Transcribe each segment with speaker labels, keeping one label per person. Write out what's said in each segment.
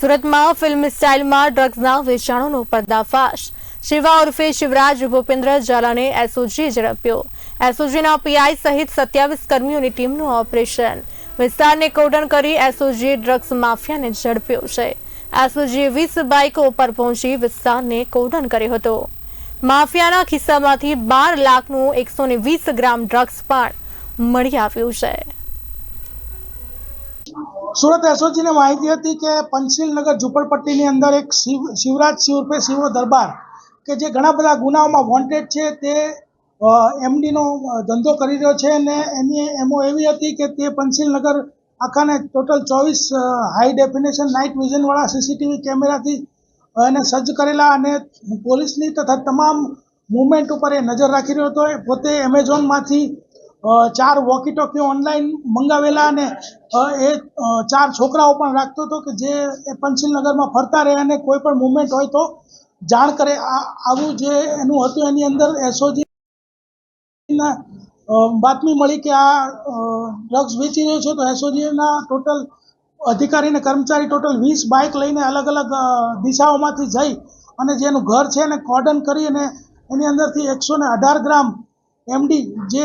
Speaker 1: સુરતમાં ફિલ્મ સ્ટાઇલમાં ડ્રગ્સના વેચાણોનો પર્દાફાશ. શિવા ઉર્ફે શિવરાજ ભૂપેન્દ્ર ઝાલાને એસઓજી ઝડપ્યો. એસઓજીના પીઆઈ સહિત સત્યાવીસ કર્મીઓની ટીમનું ઓપરેશન. વિસ્તારને કોડન કરી એસઓજીએ ડ્રગ્સ માફિયાને ઝડપ્યો છે. એસઓજીએ વીસ બાઇકો ઉપર પહોંચી વિસ્તારને કોડન કર્યો હતો. માફિયાના ખિસ્સામાંથી બાર લાખનું એકસો ગ્રામ ડ્રગ્સ પણ મળી આવ્યું છે.
Speaker 2: સુરત એસઓજીને માહિતી હતી કે પંચશીલનગર ઝુંપડપટ્ટીની અંદર એક શિવ, શિવરાજ સિંહ ઉર્ફે શિવો દરબાર કે જે ઘણા બધા ગુનાઓમાં વોન્ટેડ છે તે એમડીનો ધંધો કરી રહ્યો છે અને એની, એમો એવી હતી કે તે પંચશીલનગર આખાને ટોટલ ચોવીસ હાઈ ડેફિનેશન નાઇટ વિઝનવાળા સીસીટીવી કેમેરાથી એને સજ્જ કરેલા અને પોલીસની તથા તમામ મુવમેન્ટ ઉપર એ નજર રાખી રહ્યો હતો. એ પોતે એમેઝોનમાંથી ચાર વોકી ટોકી ઓનલાઈન મંગાવેલા અને એ ચાર છોકરાઓ પણ રાખતો હતો કે જે એ પંચશીલનગરમાં ફરતા રહે અને કોઈ પણ મુવમેન્ટ હોય તો જાણ કરે. આવું જે એનું હતું એની અંદર એસઓજીના બાતમી મળી કે આ ડ્રગ્સ વેચી રહ્યો છે તો એસઓજીના ટોટલ અધિકારી અને કર્મચારી ટોટલ વીસ બાઇક લઈને અલગ અલગ દિશાઓમાંથી જઈ અને જેનું ઘર છે એને કોર્ડન કરી અને એની અંદરથી એકસો ને અઢાર ગ્રામ એમડી જે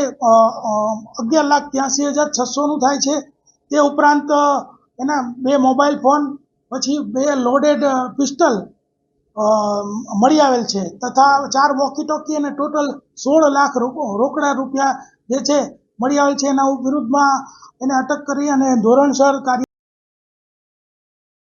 Speaker 2: અગિયાર લાખ ત્યાંસી હજાર છસોનું થાય છે, તે ઉપરાંત એના બે મોબાઈલ ફોન, પછી બે લોડેડ પિસ્ટલ મળી આવેલ છે, તથા ચાર વોકી ટોકી અને ટોટલ સોળ લાખ રોકડા રૂપિયા જે છે, મળી આવેલ છે, એના વિરુદ્ધમાં એને અટક કરી અને ધોરણસર કાર્ય